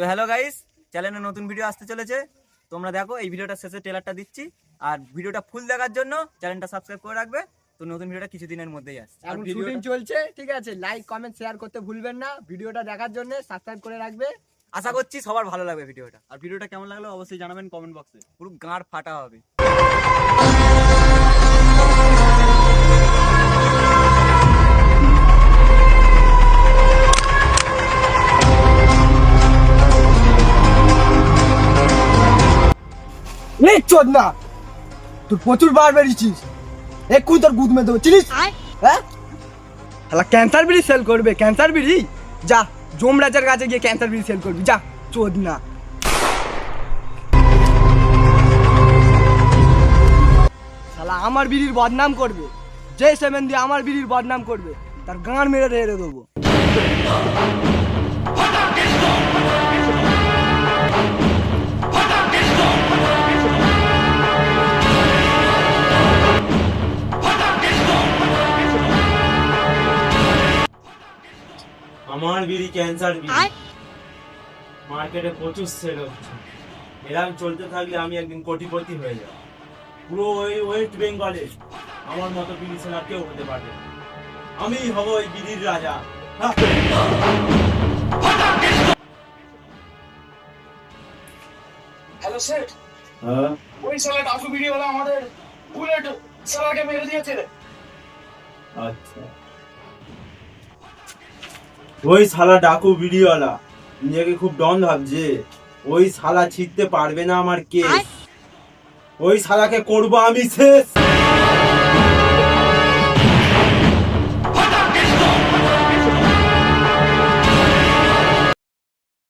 তো hello guys চ্যানেলে নতুন ভিডিও আসতে চলেছে। তোমরা দেখো এই ভিডিওটা শেষে ট্রেলারটা দিচ্ছি। আর ভিডিওটা ফুল দেখার জন্য চ্যানেলটা সাবস্ক্রাইব করে রাখবে। তো নতুন ভিডিওটা কিছুদিনের মধ্যেই আসছে। আর এখন ভিডিওটা- শুটিং চলছে ঠিক আছে? লাইক কমেন্ট শেয়ার করতে ভুলবেন না। ভিডিওটা দেখার জন্য সাবস্ক্রাইব করে রাখবে। আশা করছি সবার ভালো লাগবে ভিডিওটা আর ভিডিওটা কেমন লাগল অবশ্যই জানাবেন কমেন্ট বক্সে পুরো গাঁড় ফাটা হবে। চোদ না। তুই প্রচুর বার বেরিয়েছিস একটু তোর গুদ মেয়ে দেবো চিনিস? হ্যাঁ? শালা ক্যান্সার বিড়ি সেল করবে ক্যান্সার বিড়ি? যা জমরাজের কাছে গিয়ে ক্যান্সার বিড়ি সেল করবি যা চোদ না। শালা আমার বিড়ির বদনাম করবে। যে সেভেন দিয়ে আমার বিড়ির বদনাম করবে। তার গাঁড় মেরে রেড়ে দেবো। আমার বিড়ি ক্যান্সার বিড়ি। মার্কেটে প্রচুর সেল হচ্ছে। এরকম চলতে থাকলে আমি একদিন কোটিপতি হয়ে যাব। পুরো ওই ওয়েস্ট বেঙ্গলে আমার মতো বিড়ি সেলার কেউ হতে পারবে আমি হব ওই বিড়ির রাজা। হ্যাঁ। হ্যালো সেট হ্যাঁ? ওই সালা ডাকু ভিডিওওয়ালা আমাদের বুলেট সালাকে মেরে দিয়েছে। আচ্ছা। ওই শালা ডাকু বিড়িওয়ালা। নিজেকে খুব ডন ভাবছে। ওই শালা ছিটতে পারবে না আমার কে ওই শালাকে করব আমি শেষ।